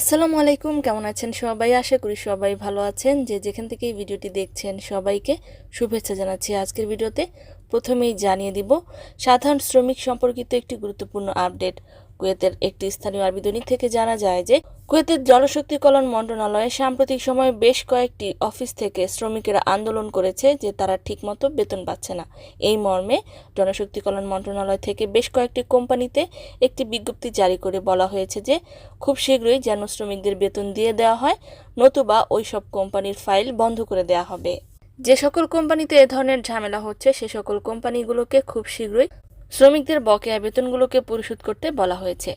আসসালামু আলাইকুম, কেমন আছেন সবাই? আশা করি সবাই ভালো আছেন। যে যেখান থেকে এই ভিডিওটি দেখছেন সবাইকে শুভেচ্ছা জানাচ্ছি। আজকের ভিডিওতে প্রথমেই জানিয়ে দিব, সাধারণ শ্রমিক সম্পর্কিত একটি গুরুত্বপূর্ণ আপডেট কুয়েতের একটি স্থানীয় আরবি দৈনিক থেকে জানা যায় যে কুয়েতের জলশক্তি কল্যাণ মন্ত্রণালয়ে সাম্প্রতিক সময়ে বেশ কয়েকটি অফিস থেকে শ্রমিকেরা আন্দোলন করেছে যে তারা ঠিকমতো বেতন পাচ্ছে না। এই মর্মে জনশক্তি কল্যাণ মন্ত্রণালয় থেকে বেশ কয়েকটি কোম্পানিতে একটি বিজ্ঞপ্তি জারি করে বলা হয়েছে যে খুব শীঘ্রই যেন শ্রমিকদের বেতন দিয়ে দেওয়া হয়, নতুবা ওই সব কোম্পানির ফাইল বন্ধ করে দেওয়া হবে। যে সকল কোম্পানিতে এ ধরনের ঝামেলা হচ্ছে, সে সকল কোম্পানিগুলোকে খুব শীঘ্রই শ্রমিকদের বকেয়া বেতনগুলোকে পরিশোধ করতে বলা হয়েছে।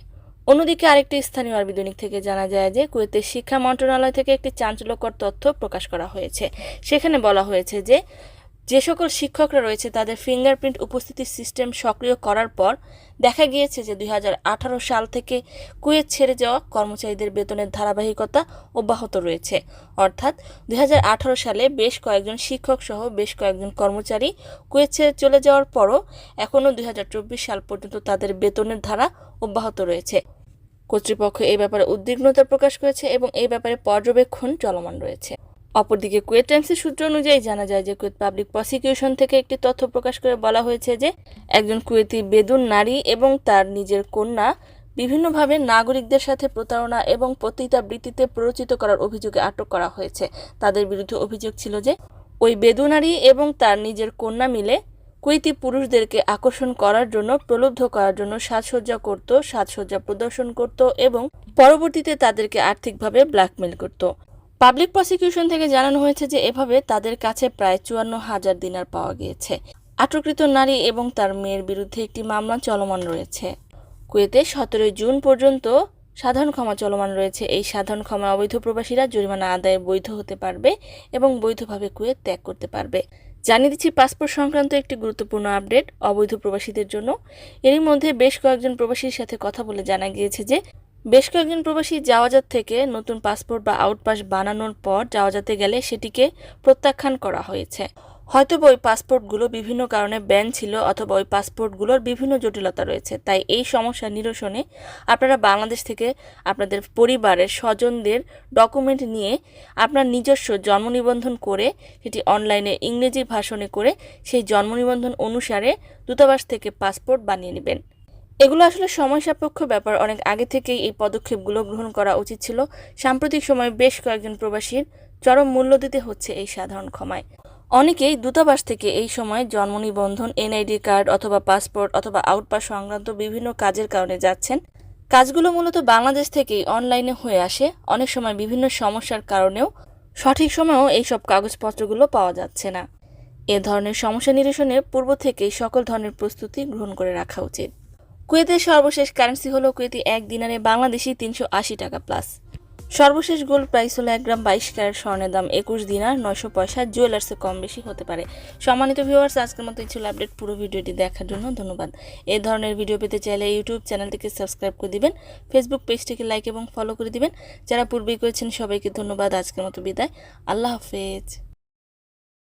অন্যদিকে আরেকটি স্থানীয় আরবি দৈনিক থেকে জানা যায় যে কুয়েতের শিক্ষা মন্ত্রণালয় থেকে একটি চাঞ্চল্যকর তথ্য প্রকাশ করা হয়েছে। সেখানে বলা হয়েছে যে যে সকল শিক্ষকরা রয়েছে তাদের ফিঙ্গারপ্রিন্ট উপস্থিতি সিস্টেম সক্রিয় করার পর দেখা গিয়েছে যে দুই হাজার আঠারো সাল থেকে কুয়েত ছেড়ে যাওয়া কর্মচারীদের বেতনের ধারাবাহিকতা অব্যাহত রয়েছে। অর্থাৎ দুই হাজার আঠারো সালে বেশ কয়েকজন শিক্ষক সহ বেশ কয়েকজন কর্মচারী কুয়েত ছেড়ে চলে যাওয়ার পরও এখনও দুই হাজার চব্বিশ সাল পর্যন্ত তাদের বেতনের ধারা অব্যাহত রয়েছে। কর্তৃপক্ষ এই ব্যাপারে উদ্বিগ্নতা প্রকাশ করেছে এবং এই ব্যাপারে পর্যবেক্ষণ চলমান রয়েছে। অপরদিকে কুয়েত টাইমসের সূত্র অনুযায়ী জানা যায় যে কুয়েত পাবলিক প্রসিকিউশন থেকে একটি তথ্য প্রকাশ করে বলা হয়েছে যে একজন কুয়েতি বেদুন নারী এবং তার নিজের কন্যা বিভিন্নভাবে নাগরিকদের সাথে প্রতারণা এবং পতিতাবৃত্তিতে প্ররোচিত করার অভিযোগে আটক করা হয়েছে। তাদের বিরুদ্ধে অভিযোগ ছিল যে ওই বেদুনারী এবং তার নিজের কন্যা মিলে কুয়েতি পুরুষদেরকে আকর্ষণ করার জন্য, প্রলুব্ধ করার জন্য সাজসজ্জা করত, সাজসজ্জা প্রদর্শন করত এবং পরবর্তীতে তাদেরকে আর্থিকভাবে ব্ল্যাকমেল করত। পাবলিক প্রসিকিউশন থেকে জানানো হয়েছে যে, এভাবে তাদের কাছে প্রায় চুয়ান্ন হাজার দিনার পাওয়া গিয়েছে। আটককৃত নারী এবং তার মেয়ের বিরুদ্ধে একটি মামলা চলমান রয়েছে। কুয়েতে সতেরোই জুন পর্যন্ত সাধারণ ক্ষমা চলমান রয়েছে। এই সাধারণ ক্ষমা অবৈধ প্রবাসীরা জরিমানা আদায়ে বৈধ হতে পারবে এবং বৈধভাবে কুয়েত ত্যাগ করতে পারবে। জানিয়ে দিচ্ছি, পাসপোর্ট সংক্রান্ত একটি গুরুত্বপূর্ণ আপডেট অবৈধ প্রবাসীদের জন্য। এরই মধ্যে বেশ কয়েকজন প্রবাসীর সাথে কথা বলে জানা গিয়েছে যে, বেশ কয়েকজন প্রবাসী জাওয়াজাত থেকে নতুন পাসপোর্ট বা আউটপাস বানানোর পর জাওয়াজাতে গেলে সেটিকে প্রত্যাখ্যান করা হয়েছে। হয়তো ওই পাসপোর্টগুলো বিভিন্ন কারণে ব্যান ছিল অথবা ওই পাসপোর্টগুলোর বিভিন্ন জটিলতা রয়েছে। তাই এই সমস্যা নিরসনে আপনারা বাংলাদেশ থেকে আপনাদের পরিবারের স্বজনদের ডকুমেন্ট নিয়ে আপনার নিজস্ব জন্ম নিবন্ধন করে, সেটি অনলাইনে ইংরেজি ভাষণে করে সেই জন্ম নিবন্ধন অনুসারে দূতাবাস থেকে পাসপোর্ট বানিয়ে নেবেন। এগুলো আসলে সময় সাপেক্ষ ব্যাপার। অনেক আগে থেকেই এই পদক্ষেপগুলো গ্রহণ করা উচিত ছিল। সাম্প্রতিক সময়ে বেশ কয়েকজন প্রবাসীর চরম মূল্য দিতে হচ্ছে এই সাধারণ ক্ষমায়। অনেকেই দূতাবাস থেকে এই সময় জন্ম নিবন্ধন, এনআইডি কার্ড অথবা পাসপোর্ট অথবা আউটপাস সংক্রান্ত বিভিন্ন কাজের কারণে যাচ্ছেন। কাজগুলো মূলত বাংলাদেশ থেকেই অনলাইনে হয়ে আসে। অনেক সময় বিভিন্ন সমস্যার কারণেও সঠিক সময়েও এইসব কাগজপত্রগুলো পাওয়া যাচ্ছে না। এ ধরনের সমস্যা নিরসনে পূর্ব থেকেই সকল ধরনের প্রস্তুতি গ্রহণ করে রাখা উচিত। কুয়েতের সর্বশেষ কারেন্সি হলো কুয়েতি এক দিনারে বাংলাদেশি তিনশো আশি টাকা প্লাস। সর্বশেষ গোল্ড প্রাইস হলো এক গ্রাম বাইশ ক্যারেট স্বর্ণের দাম একুশ দিনার নয়শো পয়সা। জুয়েলার্সে কম বেশি হতে পারে। সম্মানিত ভিউয়ার্স আজকের মতো ছিল আপডেট পুরো ভিডিওটি দেখার জন্য ধন্যবাদ। এ ধরনের ভিডিও পেতে চাইলে ইউটিউব চ্যানেলটিকে সাবস্ক্রাইব করে দিবেন ফেসবুক পেজটিকে লাইক এবং ফলো করে দিবেন। যারা পূর্বেই করেছেন সবাইকে ধন্যবাদ। আজকের মতো বিদায়। আল্লাহ হাফেজ।